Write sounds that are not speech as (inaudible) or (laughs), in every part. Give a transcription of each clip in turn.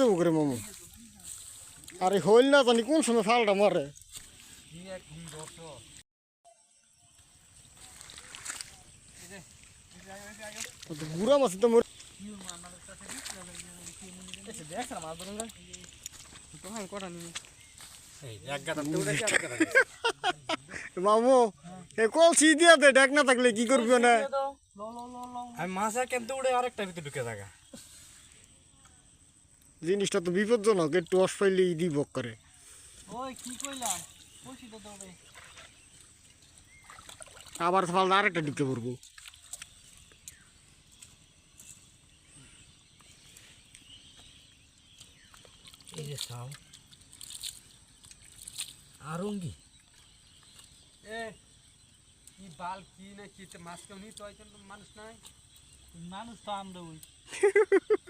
যাব করে মামু। আরে হইল না জানি কোন সময় ফালটা মারে। বুড়া মাছ তো মরে মামু এ কলসি দিয়া দে ডাক না থাকলে কি করবি না আমি মাছা কেমতে উড়ে আরেকটা ভিতরে ঢুকে থাকা। জিনিসটা তো বিপজ্জনক একটু অস পাইলে দিব করে। আবার ফাল আরেকটা ঢুকে পড়ব। আরঙ্গি এ কি বাল কি না কি মাছ কেউ নি তো মানুষ নাই। মানুষ তো আমরা ওই (laughs)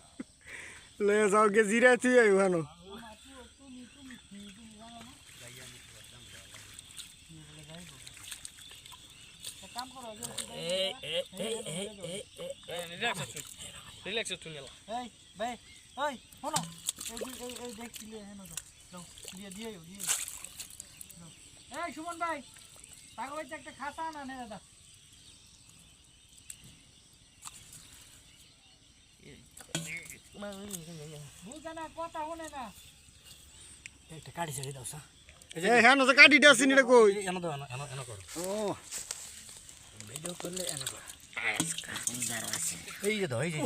লে যাও গে জিরা তুই এই এই এই এই এই এই রিল্যাক্স এই ভাই ওই শোনো এই এই এই হেন দাও দিয়ে দিয়ে দিয়ে এই সুমন ভাই পাগল হইতে একটা খাতা আনা নে দাদা বুঝে না কথা শুনে না একটা কাটি ছেড়ে দাও সা এই হ্যাঁ যে কাটিটা আছি এটা কই? এনো দাও এনো এনো করো। ও। ভিডিও করলে এনো করো এই যে দাও এই যে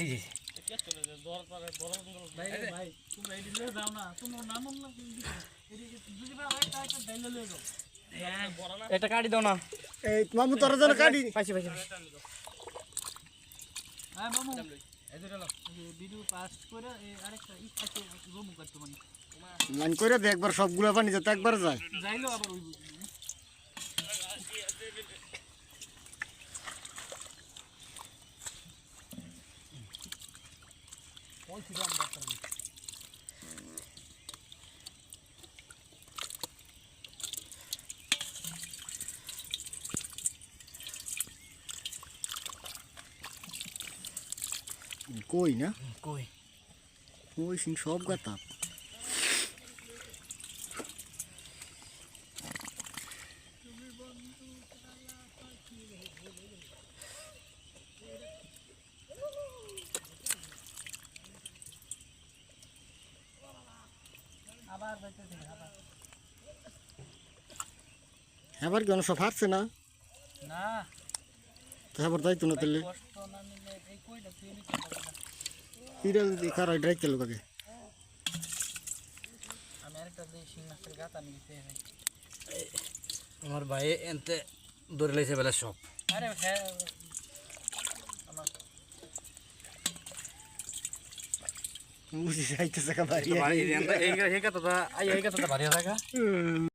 যে না না কাটি দাও না। মামু তোরা যেন কাটি পাইছি পাইছি। হ্যাঁ মামু। এই যে করে এই আরেকটা ই আছে রুমু করতে মানে লাইন করে দে একবার সবগুলো পানি যেতে একবার যায়। যাইলো আবার ওই কই না? কই? ওই সিং সব গাতা আবার কেন সব হারছে না? না। তো এবার যাইতো না তাহলে। কষ্ট না নিলে এই কইটা তুই নিতে পারবি না পিড়া কারা ড্রাইভ চালু কাকে হয় আমার। ভাই। এনতে ধরে লাইছে বেলা সব আরে হ্যাঁ বুঝি বাড়ি এই কথা বাড়ি থাকা।